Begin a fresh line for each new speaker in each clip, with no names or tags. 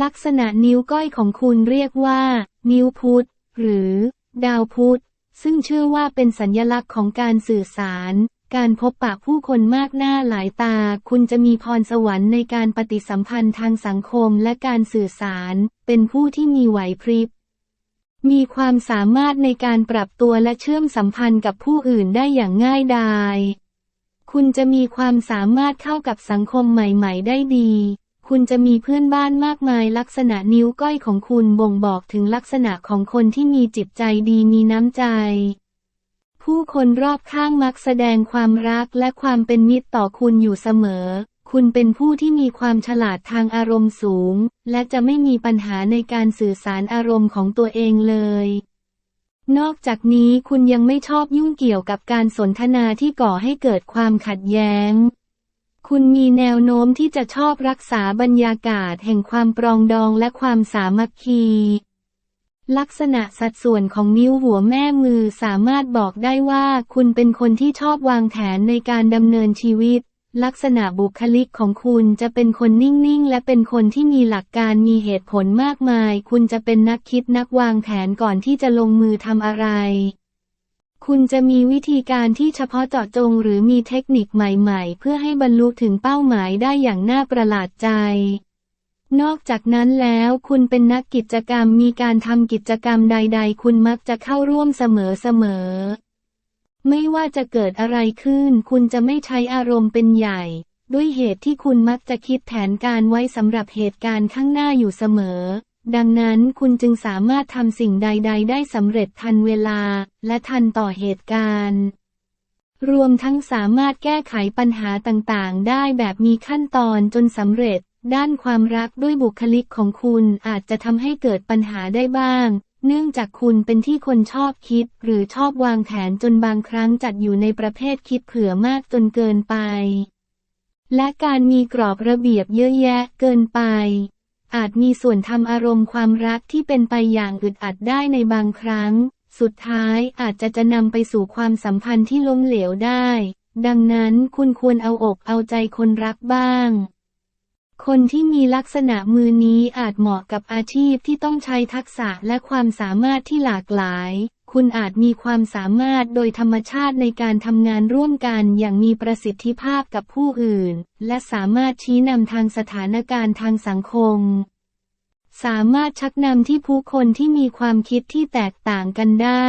ลักษณะนิ้วก้อยของคุณเรียกว่า นิ้วพุธหรือ ดาวพุธซึ่งเชื่อว่าเป็นสัญลักษณ์ของการสื่อสาร การพบปะผู้คนมากหน้าหลายตา คุณจะมีพรสวรรค์ในการปฏิสัมพันธ์ทางสังคมและการสื่อสาร เป็นผู้ที่มีไหวพริบ มีความสามารถในการปรับตัวและเชื่อมสัมพันธ์กับผู้อื่นได้อย่างง่ายดาย คุณจะมีความสามารถเข้ากับสังคมใหม่ ๆ ได้ดี คุณจะมีเพื่อนบ้านมากมายลักษณะนิ้วก้อยของคุณบ่งบอกถึงลักษณะของคนที่มีจิตใจดีมีน้ำใจ ผู้คนรอบข้างมักแสดงความรักและความเป็นมิตรต่อคุณอยู่เสมอ คุณเป็นผู้ที่มีความฉลาดทางอารมณ์สูง และจะไม่มีปัญหาในการสื่อสารอารมณ์ของตัวเองเลยนอกจากนี้คุณยังไม่ชอบยุ่งเกี่ยวกับการสนทนาที่ก่อให้เกิดความขัดแย้ง คุณมีแนวโน้มที่จะชอบรักษาบรรยากาศแห่งความปรองดองและความสามัคคี ลักษณะสัดส่วนของนิ้วหัวแม่มือสามารถบอกได้ว่าคุณเป็นคนที่ชอบวางแผนในการดำเนินชีวิต ลักษณะบุคลิกของคุณจะเป็นคนนิ่งๆ และเป็นคนที่มีหลักการมีเหตุผลมากมาย คุณจะเป็นนักคิดนักวางแผนก่อนที่จะลงมือทำอะไร คุณจะมีวิธีการที่เฉพาะเจาะจงหรือมีเทคนิคใหม่ๆ เพื่อให้บรรลุถึงเป้าหมายได้อย่างน่าประหลาดใจ นอกจากนั้นแล้วคุณเป็นนักกิจกรรมมีการทำกิจกรรมใด ๆ คุณมักจะเข้าร่วมเสมอๆ ไม่ว่าจะเกิดอะไรขึ้น คุณจะไม่ใช้อารมณ์เป็นใหญ่ ด้วยเหตุที่คุณมักจะคิดแผนการไว้สำหรับเหตุการณ์ข้างหน้าอยู่เสมอ ดังนั้นคุณจึงสามารถทำสิ่งใด ๆ ได้สำเร็จทันเวลา และทันต่อเหตุการณ์ รวมทั้งสามารถแก้ไขปัญหาต่างๆ ได้แบบมีขั้นตอนจนสำเร็จ ด้านความรักด้วยบุคลิกของคุณอาจจะทำให้เกิดปัญหาได้บ้าง เนื่องจากคุณเป็นที่คนชอบคิด หรือชอบวางแผนจนบางครั้งจัดอยู่ในประเภทคิดเผื่อมากจนเกินไป และการมีกรอบระเบียบเยอะแยะเกินไป อาจมีส่วนทำอารมณ์ความรักที่เป็นไปอย่างอึดอัดได้ในบางครั้ง สุดท้ายอาจจะจะนำไปสู่ความสัมพันธ์ที่ล้มเหลวได้ ดังนั้นคุณควรเอาอกเอาใจคนรักบ้าง คนที่มีลักษณะมือนี้อาจเหมาะกับอาชีพที่ต้องใช้ทักษะและความสามารถที่หลากหลาย คุณอาจมีความสามารถโดยธรรมชาติในการทำงานร่วมกันอย่างมีประสิทธิภาพกับผู้อื่น และสามารถชี้นำทางสถานการณ์ทางสังคม สามารถชักนำที่ผู้คนที่มีความคิดที่แตกต่างกันได้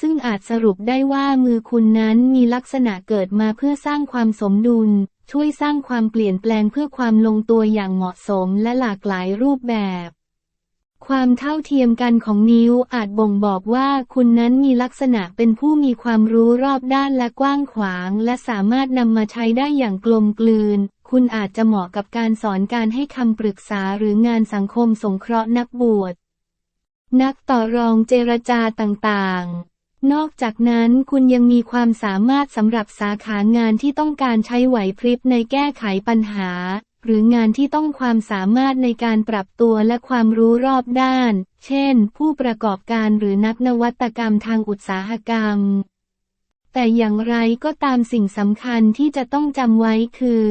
ซึ่งอาจสรุปได้ว่ามือคุณนั้นมีลักษณะเกิดมาเพื่อสร้างความสมดุล ช่วยสร้างความเปลี่ยนแปลงเพื่อความลงตัวอย่างเหมาะสมและหลากหลายรูปแบบ ความเท่าเทียมกันของนิ้วอาจบ่งบอกว่าคุณนั้นมีลักษณะเป็นผู้มีความรู้รอบด้านและกว้างขวาง และสามารถนำมาใช้ได้อย่างกลมกลืน คุณอาจจะเหมาะกับการสอนการให้คำปรึกษาหรืองานสังคมสงเคราะห์นักบวช นักต่อรองเจรจาต่างๆ นอกจากนั้นคุณยังมีความสามารถสำหรับสาขางานที่ต้องการใช้ไหวพริบในแก้ไขปัญหา หรืองานที่ต้องความสามารถในการปรับตัวและความรู้รอบด้าน เช่น ผู้ประกอบการหรือนักนวัตกรรมทางอุตสาหกรรม แต่อย่างไรก็ตามสิ่งสำคัญที่จะต้องจำไว้คือ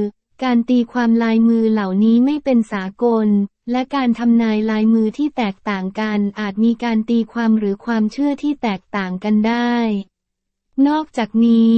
การตีความลายมือเหล่านี้ไม่เป็นสากล และการทำนายลายมือที่แตกต่างกัน อาจมีการตีความหรือความเชื่อที่แตกต่างกันได้ นอกจากนี้